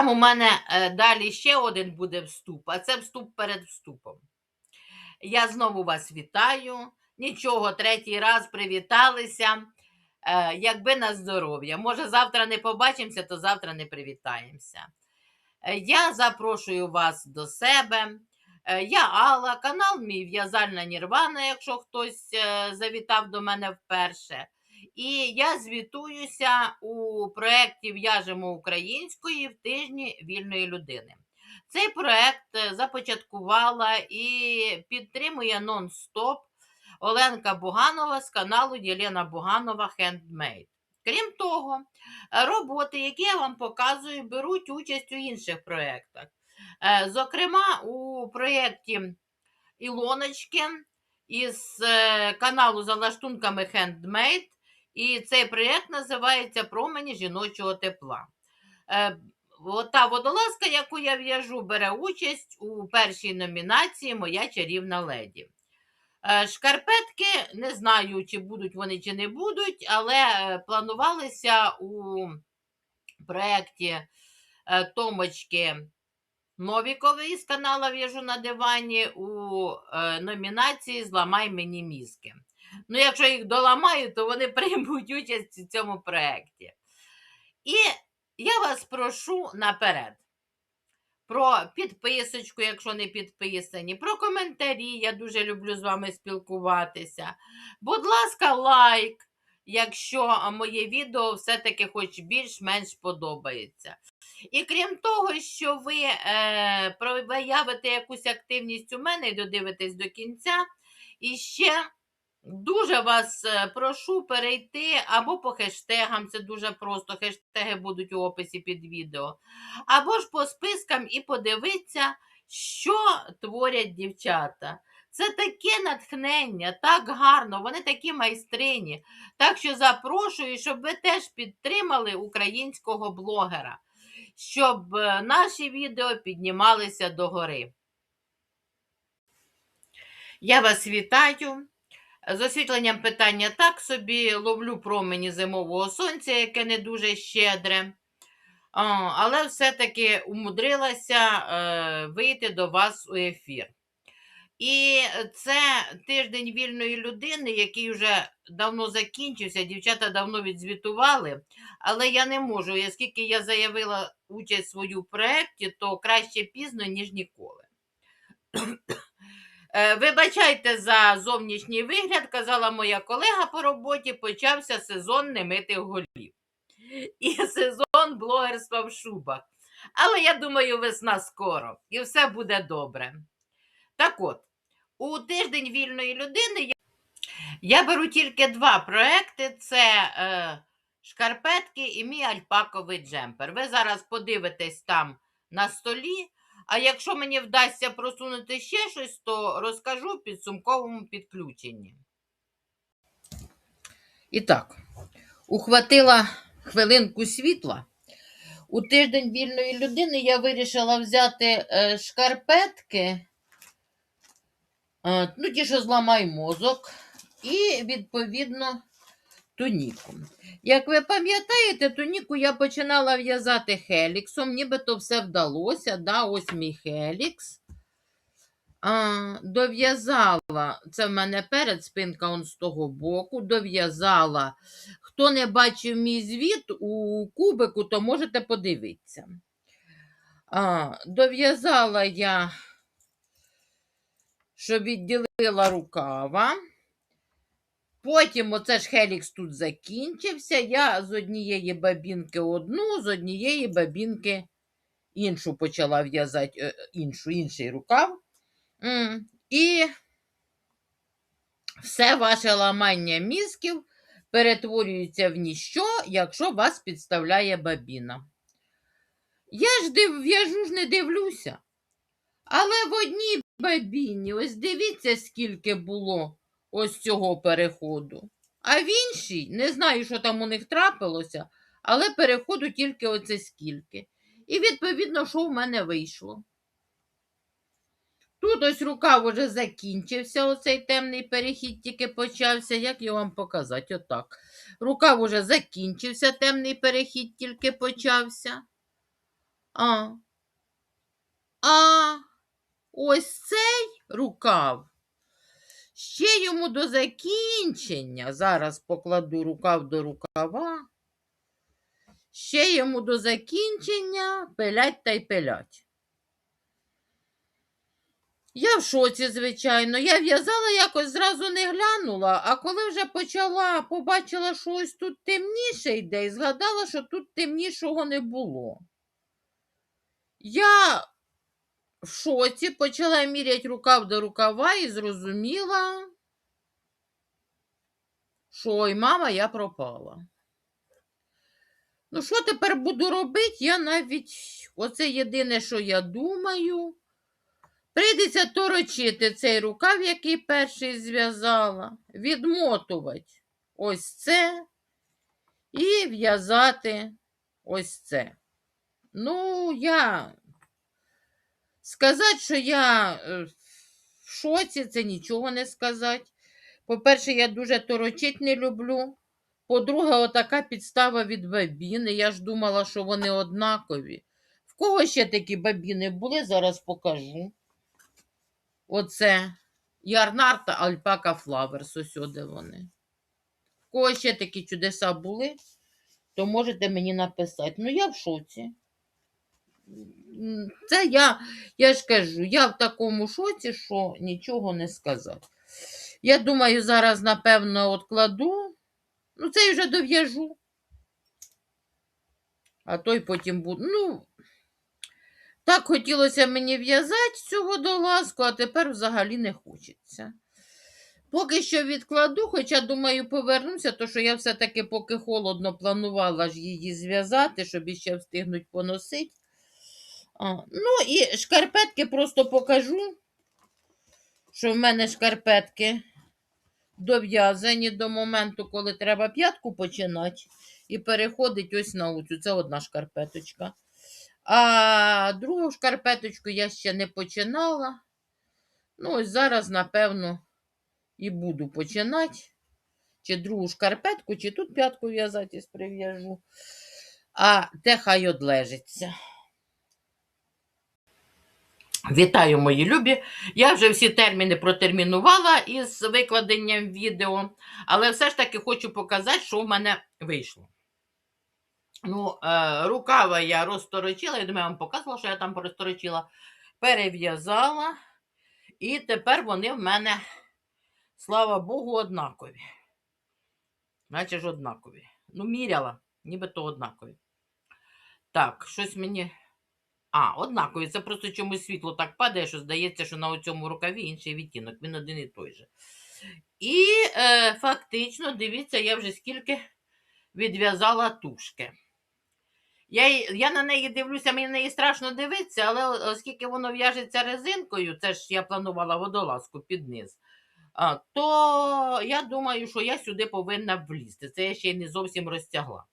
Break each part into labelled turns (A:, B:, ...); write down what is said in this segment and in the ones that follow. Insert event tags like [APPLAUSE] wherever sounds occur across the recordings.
A: Там у мене е, далі ще один буде вступ, а це вступ перед вступом. Я знову вас вітаю. Нічого, третій раз привіталися. Е, якби на здоров'я. Може, завтра не побачимося, то завтра не привітаємося. Е, Я запрошую вас до себе. Я Алла, канал мій В'язальна Нірвана, якщо хтось завітав до мене вперше. І я звітуюся у проєкті В'яжемо української в тижні вільної людини. Цей проєкт е, започаткувала і підтримує нон-стоп Оленка Буганова з каналу Єлена Буганова Хендмейд. Крім того, роботи, які я вам показую, беруть участь у інших проєктах. Е, Зокрема, у проєкті Ілоночки із е, каналу за лаштунками Handmade. І цей проєкт називається Промені жіночого тепла. Е, Та водолазка, яку я в'яжу, бере участь у першій номінації Моя чарівна леді. Е, Шкарпетки не знаю, чи будуть вони, чи не будуть, але е, планувалися у проєкті Томочки Новікової з канала В'яжу на дивані у номінації Зламай мені мізки. Ну, якщо їх доламаю, то вони [LAUGHS] приймуть участь у цьому проєкті. І я вас прошу наперед про підписочку, якщо не підписані, про коментарі. Я дуже люблю з вами спілкуватися. Будь ласка, лайк, якщо моє відео все-таки хоч більш-менш подобається. І крім того, що ви е, проявите якусь активність у мене і додивитесь до кінця, і ще дуже вас е, прошу перейти або по хештегам, це дуже просто, хештеги будуть у описі під відео, або ж по спискам і подивитися, що творять дівчата. Це таке натхнення, так гарно, вони такі майстрині. Так що запрошую, щоб ви теж підтримали українського блогера, щоб е, наші відео піднімалися догори. Я вас вітаю. З освітленням питання так собі ловлю промені зимового сонця, яке не дуже щедре. Але все-таки умудрилася е, вийти до вас у ефір. І це тиждень вільної людини, який вже давно закінчився, дівчата давно відзвітували, але я не можу, оскільки я заявила участь свою в проєкті, то краще пізно, ніж ніколи. Е, Вибачайте за зовнішній вигляд, казала моя колега по роботі, почався сезон немитих голів. І сезон блогерства в шубах. Але я думаю, весна скоро, і все буде добре. Так от, у тиждень вільної людини я, я беру тільки два проекти: це е, шкарпетки і мій альпаковий джемпер. Ви зараз подивитесь там на столі. А якщо мені вдасться просунути ще щось, то розкажу в підсумковому підключенні. І так, ухватила хвилинку світла. У тиждень вільної людини я вирішила взяти е, шкарпетки, е, ну, ті, що зламай мозок, і, відповідно, туніку. Як ви пам'ятаєте, туніку я починала в'язати хеліксом, нібито все вдалося. Да? Ось мій хелікс. А, дов'язала, це в мене перед спинка он з того боку, дов'язала. Хто не бачив мій звіт у кубику, то можете подивитися. А, дов'язала я, що відділила рукава. Потім оце ж Хелікс тут закінчився. Я з однієї бабінки одну, з однієї бабінки іншу почала в'язати е, іншу, інший рукав. І все ваше ламання мізків перетворюється в ніщо, якщо вас підставляє бабіна. Я ж див, в'яжу ж не дивлюся. Але в одній бабіні, ось дивіться, скільки було ось цього переходу. А в іншій, не знаю, що там у них трапилося, але переходу тільки оце скільки. І відповідно, що в мене вийшло. Тут ось рукав уже закінчився, оцей темний перехід тільки почався. Як його вам показати? Отак. Рукав уже закінчився, темний перехід тільки почався. А. А ось цей рукав. Ще йому до закінчення. Зараз покладу рукав до рукава. Ще йому до закінчення пилять та й пилять. Я в шоці, звичайно. Я в'язала якось зразу не глянула, а коли вже почала, побачила, що ось тут темніше йде, і згадала, що тут темнішого не було. Я в шоці почала міряти рукав до рукава і зрозуміла, що ой, мама, я пропала. Ну, що тепер буду робити? Я навіть, оце єдине, що я думаю. Прийдеться торочити цей рукав, який перший зв'язала, відмотувати ось це і в'язати ось це. Ну, я сказати, що я е, в шоці, це нічого не сказати. По-перше, я дуже торочить не люблю. По-друге, отака підстава від бабіни. Я ж думала, що вони однакові. В кого ще такі бабіни були, зараз покажу. Оце Ярнар та Альпака Флаверс. Ось де вони. В кого ще такі чудеса були, то можете мені написати. Ну, я в шоці. Це я, я ж кажу, я в такому шоці, що нічого не сказати. Я думаю, зараз, напевно, откладу. Ну, це вже дов'яжу. А той потім буде. Ну, так хотілося мені в'язати цю водолазку, а тепер взагалі не хочеться. Поки що відкладу, хоча, думаю, повернуся, то що я все-таки, поки холодно, планувала ж її зв'язати, щоб іще встигнуть поносити. А, ну і шкарпетки просто покажу, що в мене шкарпетки дов'язані до моменту, коли треба п'ятку починати, і переходить ось на оцю. Це одна шкарпеточка. А другу шкарпеточку я ще не починала. Ну, ось зараз, напевно, і буду починати. Чи другу шкарпетку, чи тут п'ятку в'язати прив'яжу. А те хай одлежиться. Вітаю, мої любі. Я вже всі терміни протермінувала із викладенням відео, але все ж таки хочу показати, що в мене вийшло. Ну, е, рукава я розторочила, я думаю, я вам показувала, що я там розторочила, перев'язала, і тепер вони в мене, слава Богу, однакові. Наче ж однакові. Ну, міряла, нібито однакові. Так, щось мені. А, однакові. Це просто чомусь світло так падає, що здається, що на цьому рукаві інший відтінок. Він один і той же. І е, фактично, дивіться, я вже скільки відв'язала тушки. Я, я на неї дивлюся, мені на неї страшно дивитися, але оскільки воно в'яжеться резинкою, це ж я планувала водолазку під низ, то я думаю, що я сюди повинна влізти. Це я ще й не зовсім розтягла.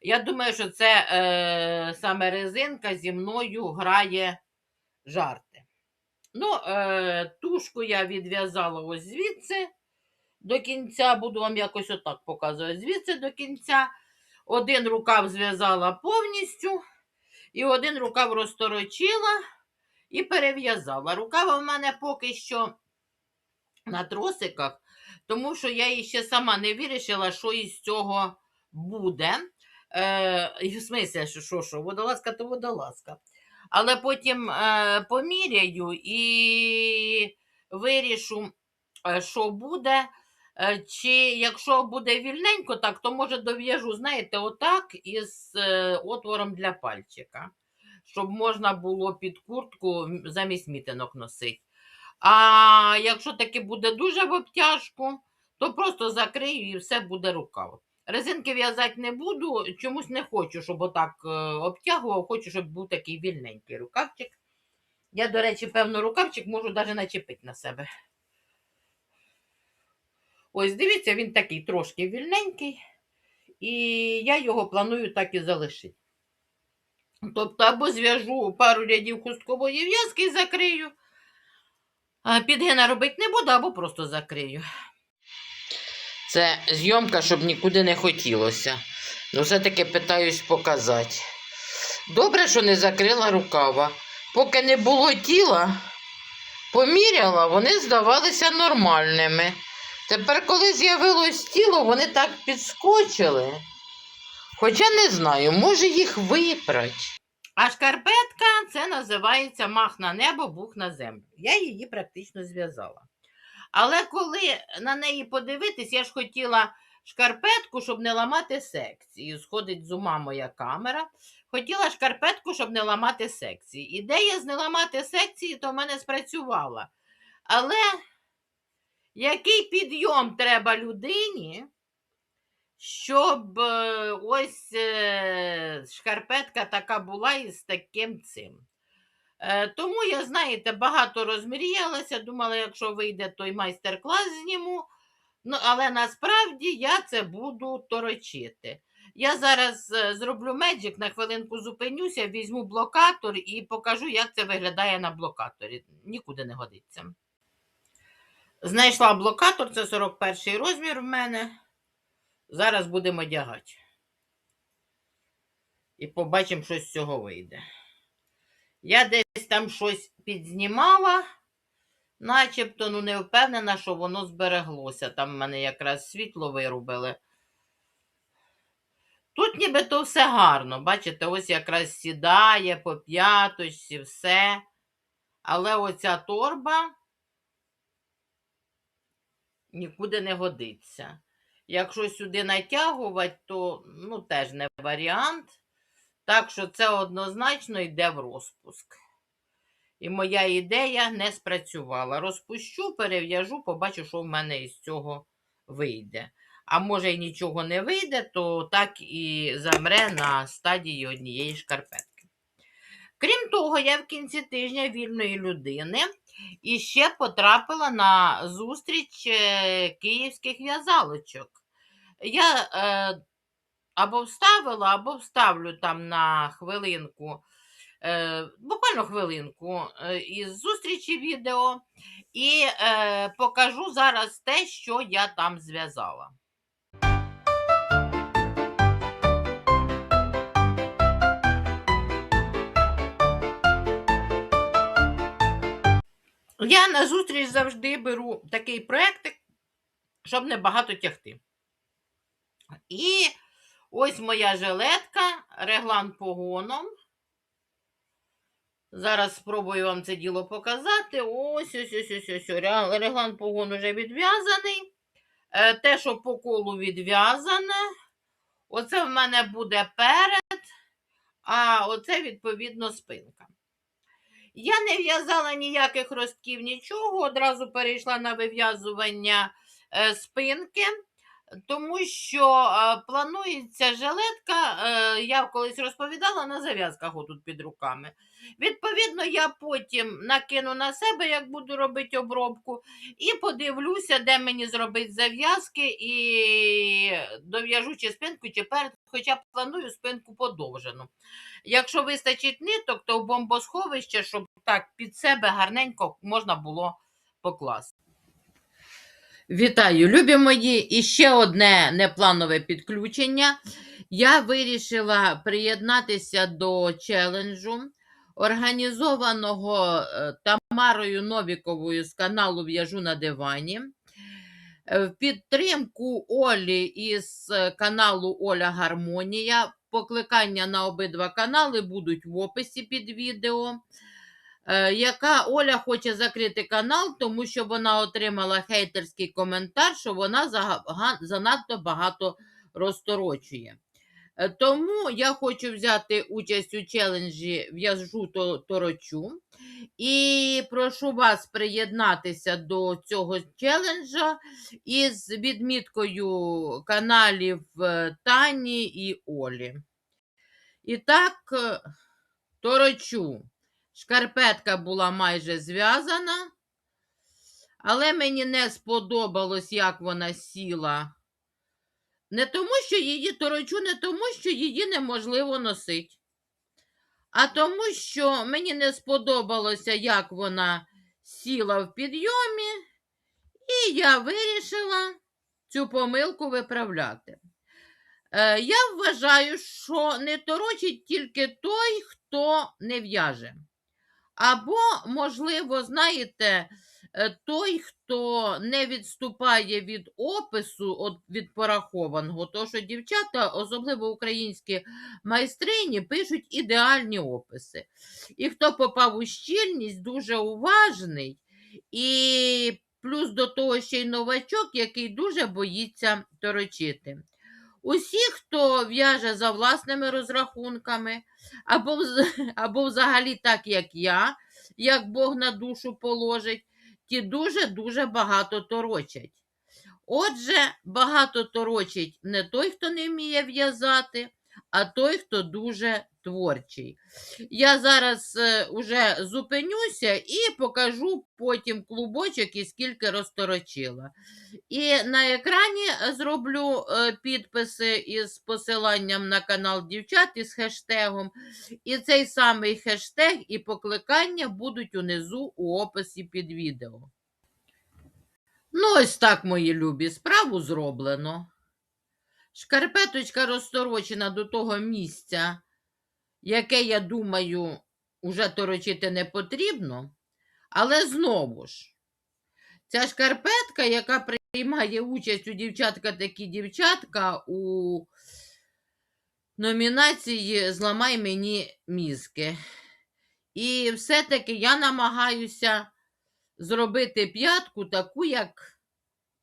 A: Я думаю, що це е, саме резинка зі мною грає жарти. Ну, е, тушку я відв'язала ось звідси до кінця, буду вам якось отак показувати. Звідси до кінця. Один рукав зв'язала повністю, і один рукав розторочила і перев'язала. Рукава в мене поки що на тросиках, тому що я і ще сама не вирішила, що із цього буде. Е, в смислі, що, що, що водолазка то водолазка. Але потім е, поміряю і вирішу, що буде. Е, Чи якщо буде вільненько, так, то може дов'яжу, знаєте, отак із отвором для пальчика, щоб можна було під куртку замість мітинок носити. А якщо таки буде дуже в обтяжку, то просто закрию і все буде рукав. Резинки в'язати не буду, чомусь не хочу, щоб отак е, обтягував, хочу, щоб був такий вільненький рукавчик. Я, до речі, певно, рукавчик можу навіть начепити на себе. Ось, дивіться, він такий трошки вільненький, і я його планую так і залишити. Тобто, або зв'яжу пару рядів хусткової в'язки і закрию, підгина робити не буду, або просто закрию. Це зйомка, щоб нікуди не хотілося. Ну, все-таки питаюсь показати. Добре, що не закрила рукава. Поки не було тіла, поміряла, вони здавалися нормальними. Тепер, коли з'явилось тіло, вони так підскочили. Хоча не знаю, може їх випрать. А шкарпетка це називається мах на небо, бух на землю. Я її практично зв'язала. Але коли на неї подивитись, я ж хотіла шкарпетку, щоб не ламати секції. Сходить з ума моя камера. Хотіла шкарпетку, щоб не ламати секції. Ідея з не ламати секції, то в мене спрацювала. Але який підйом треба людині, щоб е, ось е, шкарпетка така була із таким цим. Е, Тому я, знаєте, багато розмріялася, думала, якщо вийде той майстер-клас зніму. Ну, але насправді я це буду торочити. Я зараз е, зроблю меджик, на хвилинку зупинюся, візьму блокатор і покажу, як це виглядає на блокаторі. Нікуди не годиться. Знайшла блокатор, це 41 розмір в мене. Зараз будемо одягати. І побачимо, що з цього вийде. Я десь там щось підзнімала, начебто, ну не впевнена, що воно збереглося. Там в мене якраз світло вирубили. Тут нібито все гарно. Бачите, ось якраз сідає по п'яточці, все. Але оця торба нікуди не годиться. Якщо сюди натягувати, то ну, теж не варіант. Так що це однозначно йде в розпуск. І моя ідея не спрацювала. Розпущу, перев'яжу, побачу, що в мене із цього вийде. А може й нічого не вийде, то так і замре на стадії однієї шкарпетки. Крім того, я в кінці тижня вільної людини і ще потрапила на зустріч е, київських в'язалочок. Я е, або вставила, або вставлю там на хвилинку, е, буквально хвилинку е, із зустрічі відео, і е, покажу зараз те, що я там зв'язала. Я на зустріч завжди беру такий проєктик, щоб не багато тягти. І ось моя жилетка, реглан погоном. Зараз спробую вам це діло показати. Ось, ось, ось, ось, ось. Реглан погон уже відв'язаний. Е, Те, що по колу відв'язане. Оце в мене буде перед, а оце, відповідно, спинка. Я не в'язала ніяких ростків, нічого, одразу перейшла на вив'язування е, спинки, тому що е, планується жилетка, е, я колись розповідала на зав'язках отут під руками. Відповідно, я потім накину на себе, як буду робити обробку, і подивлюся, де мені зробити зав'язки, і дов'яжу чи спинку, чи перед, хоча планую спинку подовжену. Якщо вистачить ниток, то в бомбосховище, щоб так під себе гарненько можна було покласти. Вітаю, любі мої! І ще одне непланове підключення. Я вирішила приєднатися до челенджу, організованого е, Тамарою Новіковою з каналу В'яжу на дивані. Е, В підтримку Олі із каналу Оля Гармонія. Покликання на обидва канали будуть в описі під відео. Е, Яка Оля хоче закрити канал, тому що вона отримала хейтерський коментар, що вона занадто багато розторочує. Е, Тому я хочу взяти участь у челенджі В'яжу торочу. І прошу вас приєднатися до цього челенджа із відміткою каналів е, Тані і Олі. І так, торочу. Шкарпетка була майже зв'язана, але мені не сподобалось, як вона сіла. Не тому, що її торочу, не тому, що її неможливо носити, а тому, що мені не сподобалося, як вона сіла в підйомі, і я вирішила цю помилку виправляти. Е, я вважаю, що не торочить тільки той, хто не в'яже. Або, можливо, знаєте, е, той, хто не відступає від опису, від порахованого, то що дівчата, особливо українські майстрині, пишуть ідеальні описи. І хто попав у щільність, дуже уважний, і плюс до того ще й новачок, який дуже боїться торочити. Усі, хто в'яже за власними розрахунками, або, [LAUGHS] або взагалі так, як я, як Бог на душу положить, ті дуже-дуже багато торочать. Отже, багато торочить не той, хто не вміє в'язати, а той, хто дуже творчий. Я зараз е, уже зупинюся і покажу потім клубочок і скільки розторочила. І на екрані зроблю е, підписи із посиланням на канал дівчат із хештегом. І цей самий хештег і покликання будуть унизу у описі під відео. Ну, ось так, мої любі, справу зроблено. Шкарпеточка розторочена до того місця, яке, я думаю, уже торочити не потрібно. Але знову ж, ця шкарпетка, яка приймає участь у дівчатка такі дівчатка у номінації Зламай мені мізки. І все-таки я намагаюся зробити п'ятку таку, як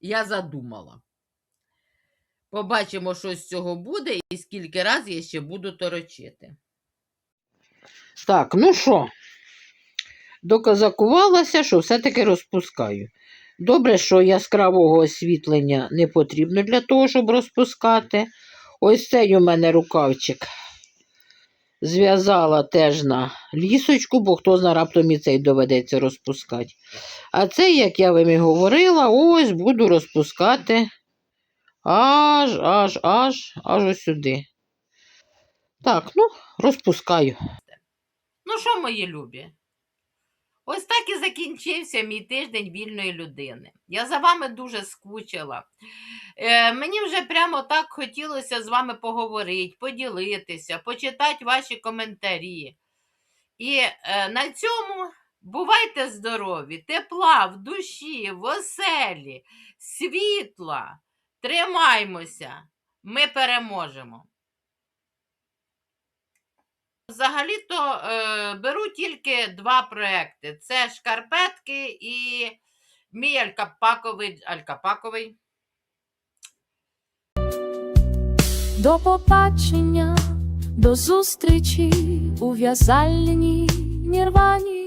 A: я задумала. Побачимо, що з цього буде, і скільки разів я ще буду торочити. Так, ну що, доказакувалася, що все-таки розпускаю. Добре, що яскравого освітлення не потрібно для того, щоб розпускати. Ось цей у мене рукавчик. Зв'язала теж на лісочку, бо хто зна раптом і цей доведеться розпускати. А цей, як я вам і говорила, ось буду розпускати аж, аж, аж, аж ось сюди. Так, ну, розпускаю. Ну що, мої любі? Ось так і закінчився мій тиждень вільної людини. Я за вами дуже скучила. Е, мені вже прямо так хотілося з вами поговорити, поділитися, почитати ваші коментарі. І е, на цьому бувайте здорові, тепла в душі, в оселі, світла. Тримаймося, ми переможемо. Взагалі-то е, беру тільки два проекти: це шкарпетки і мій алькапаковий. алькапаковий.
B: До побачення, до зустрічі у в'язальні нірвані.